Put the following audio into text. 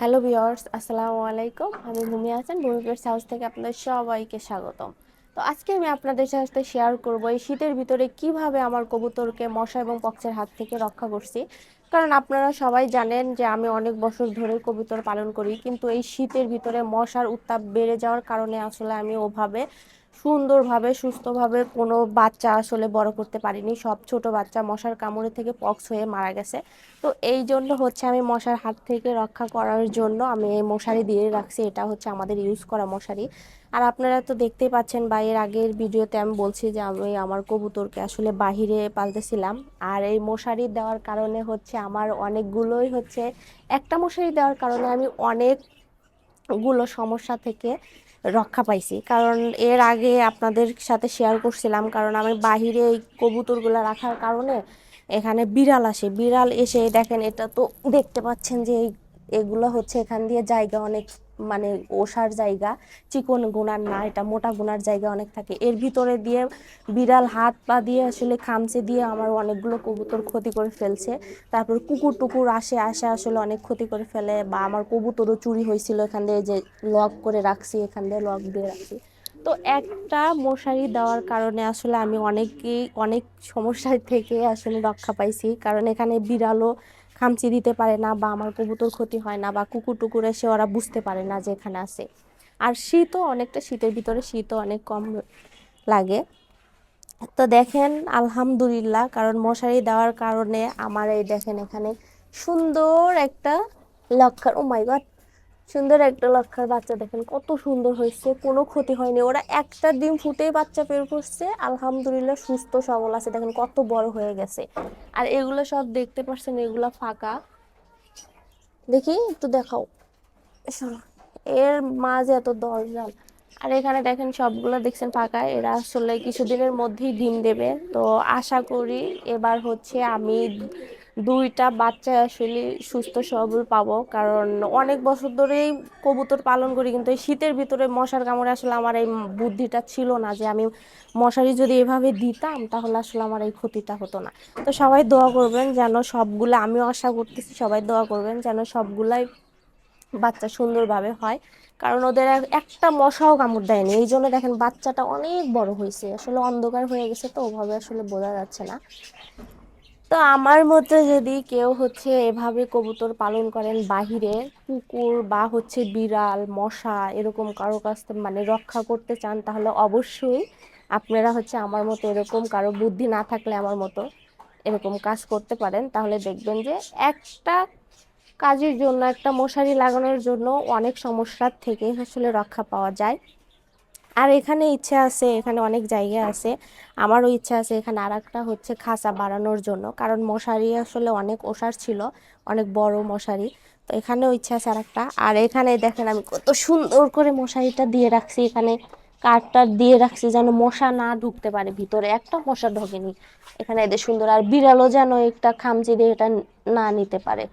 Hello বিয়ার্স আসসালামু আলাইকুম আমি ভূমি আছেন ভূমি পিয়ার্স হাউস থেকে আপনাদের সবাইকে স্বাগতম। তো আজকে আমি আপনাদের সাথে শেয়ার করব এই শীতের ভিতরে কীভাবে আমার কবুতরকে মশা এবং পক্সের হাত থেকে রক্ষা করছি। কারণ আপনারা সবাই জানেন যে আমি অনেক বছর ধরে কবুতর পালন করি, কিন্তু এই শীতের ভিতরে মশার উত্তাপ বেড়ে যাওয়ার কারণে আসলে আমি ওভাবে সুন্দরভাবে, সুস্থভাবে কোনো বাচ্চা আসলে বড় করতে পারিনি। সব ছোট বাচ্চা মশার কামড়ে থেকে পক্স হয়ে মারা গেছে। তো এই জন্য হচ্ছে আমি মশার হাত থেকে রক্ষা করার জন্য আমি এই মশারি দিয়ে রাখছি। এটা হচ্ছে আমাদের ইউজ করা মশারি। আর আপনারা তো দেখতেই পাচ্ছেন বা এর আগের ভিডিওতে আমি বলছি যে আমি আমার কবুতরকে আসলে বাহিরে পালতেছিলাম। আর এই মশারি দেওয়ার কারণে হচ্ছে আমার অনেকগুলোই হচ্ছে একটা মশারি দেওয়ার কারণে আমি অনেকগুলো সমস্যা থেকে রক্ষা পাইছি। কারণ এর আগে আপনাদের সাথে শেয়ার করছিলাম, কারণ আমি বাহিরে এই কবুতরগুলো রাখার কারণে এখানে বিড়াল আসে। বিড়াল এসে দেখেন, এটা তো দেখতে পাচ্ছেন যে এই এগুলো হচ্ছে এখান দিয়ে জায়গা অনেক মানে ওষার জায়গা, চিকন গুনার না, এটা মোটা গুনার জায়গা অনেক থাকে। এর ভিতরে দিয়ে বিড়াল হাত পা দিয়ে আসলে খামচে দিয়ে আমার অনেকগুলো কবুতর ক্ষতি করে ফেলছে। তারপর কুকুর টুকুর আসে আসে আসলে অনেক ক্ষতি করে ফেলে বা আমার কবুতরও চুরি হয়েছিল এখান দিয়ে যে লক করে রাখছি, এখান দিয়ে লক দিয়ে রাখছি। তো একটা মশারি দেওয়ার কারণে আসলে আমি অনেকেই অনেক সমস্যার থেকে আসলে রক্ষা পাইছি। কারণ এখানে বিড়ালও খামচি দিতে পারে না বা আমার কবুতর ক্ষতি হয় না বা কুকুর টুকুর এসে ওরা বুঝতে পারে না যে এখানে আছে। আর শীতও অনেকটা শীতের ভিতরে শীতও অনেক কম লাগে। তো দেখেন, আলহামদুলিল্লাহ, কারণ মশারি দেওয়ার কারণে আমার এই দেখেন এখানে সুন্দর একটা লক্ষার ও মাই গড সুন্দর একটা লক্ষার বাচ্চা দেখেন, কত সুন্দর হয়েছে, কোনো ক্ষতি হয়নি। ওরা একটা ডিম ফুটেই বাচ্চা বের করছে, আলহামদুলিল্লাহ সুস্থ, সবল আছে। দেখেন কত বড় হয়ে গেছে। আর এগুলো সব দেখতে পাচ্ছেন, এগুলো ফাঁকা। দেখি, একটু দেখাও। এর মাঝে এত দরজাল আর এখানে দেখেন সবগুলো দেখছেন ফাঁকা এরা আসলে কিছুদিনের মধ্যেই ডিম দেবে। তো আশা করি এবার হচ্ছে আমি দুইটা বাচ্চা আসলে সুস্থ সবল পাবো, কারণ অনেক বছর ধরেই কবুতর পালন করি, কিন্তু এই শীতের ভিতরে মশার কামড়ে আসলে আমার এই বুদ্ধিটা ছিল না যে আমি মশারি যদি এভাবে দিতাম তাহলে আসলে আমার এই ক্ষতিটা হতো না। তো সবাই দোয়া করবেন যেন সবগুলো, আমিও আশা করতেছি সবাই দোয়া করবেন যেন সবগুলাই বাচ্চা সুন্দরভাবে হয়। কারণ ওদের একটা মশাও কামড় দেয়নি। এই জন্য দেখেন বাচ্চাটা অনেক বড় হয়েছে। আসলে অন্ধকার হয়ে গেছে তো, ওভাবে আসলে বোঝা যাচ্ছে না। তো আমার মতে যদি কেউ হচ্ছে এভাবে কবুতর পালন করেন বাহিরে, কুকুর বা হচ্ছে বিড়াল, মশা এরকম কারও কাছ থেকে মানে রক্ষা করতে চান, তাহলে অবশ্যই আপনারা হচ্ছে আমার মতো এরকম কারও বুদ্ধি না থাকলে আমার মতো এরকম কাজ করতে পারেন। তাহলে দেখবেন যে একটা কাজের জন্য, একটা মশারি লাগানোর জন্য অনেক সমস্যার থেকে আসলে রক্ষা পাওয়া যায়। আর এখানে ইচ্ছে আছে, এখানে অনেক জায়গা আছে। আমারও ইচ্ছা আছে এখানে আর একটা হচ্ছে খাঁচা বাড়ানোর জন্য, কারণ মশারি আসলে অনেক ওষার ছিল, অনেক বড় মশারি। তো এখানেও ইচ্ছা আছে আর একটা আর এখানে দেখেন আমি কত সুন্দর করে মশারিটা দিয়ে রাখছি, এখানে কাঠটা দিয়ে রাখছি যেন মশা না ঢুকতে পারে ভিতরে, একটা মশা ঢোকেনি। এখানে এদের সুন্দর, আর বিড়ালও যেন একটা খামচি দিয়ে এটা না নিতে পারে।